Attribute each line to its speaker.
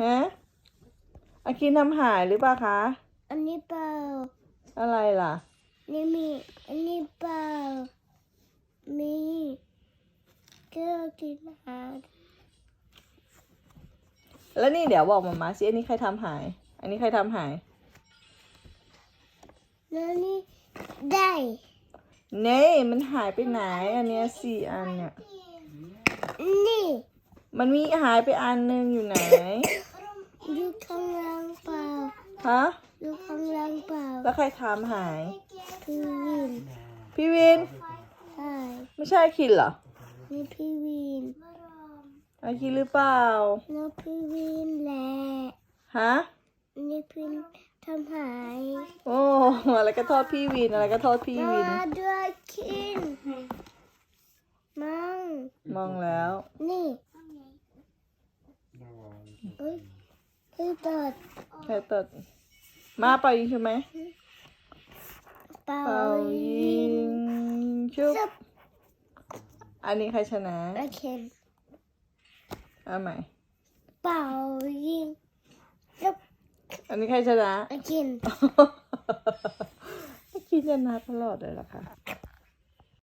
Speaker 1: ฮะอาคินทำหายหรือเปล่าคะ
Speaker 2: อันนี้เปล่า
Speaker 1: อะไรล่ะ
Speaker 2: นี่มี อันนี้เปล่า มีก็กินอาหาร
Speaker 1: แล้วนี่เดี๋ยวบอกมามาสิอันนี้ใครทำหาย อันนี้ใครทำหาย
Speaker 2: แล้วนี่ได้
Speaker 1: เน่มันหายไปไหน อันเนี้ยสี่อันเนี่ย
Speaker 2: นี่
Speaker 1: มันมีหายไปอันหนึงอยู่ไหน
Speaker 2: อยู่ข้างล่างเปล่า
Speaker 1: ฮะ
Speaker 2: อยู่ข้างล่างเปล่า
Speaker 1: แล้วใครทำหาย
Speaker 2: พี่วิน
Speaker 1: พี่วิน
Speaker 2: ใช่
Speaker 1: ไม่ใช่อาคินเหรอ
Speaker 2: นี่พี่วิน
Speaker 1: อาคินหรือเปล่า
Speaker 2: แล้วพี่วินแหละ
Speaker 1: ฮะ
Speaker 2: นี่พี่ทำหาย
Speaker 1: โอ้อะไรก็โทษพี่วินอะไรก็โทษพี่วิน
Speaker 2: มาด้วยคินมัง
Speaker 1: มองแล้ว
Speaker 2: นี่เอ้ย พี่ตัด
Speaker 1: ใครตัดมาเป่ายิงใช่ไหม
Speaker 2: เป่า
Speaker 1: เป่ายิงชุบ
Speaker 2: จับ
Speaker 1: อันนี้ใครชนะ
Speaker 2: โอเค
Speaker 1: เอาใหม่
Speaker 2: เป่ายิงจับ
Speaker 1: อันนี้ใครชนะ
Speaker 2: โอเค
Speaker 1: อาคินชนะตลอดเลยเหรอคะ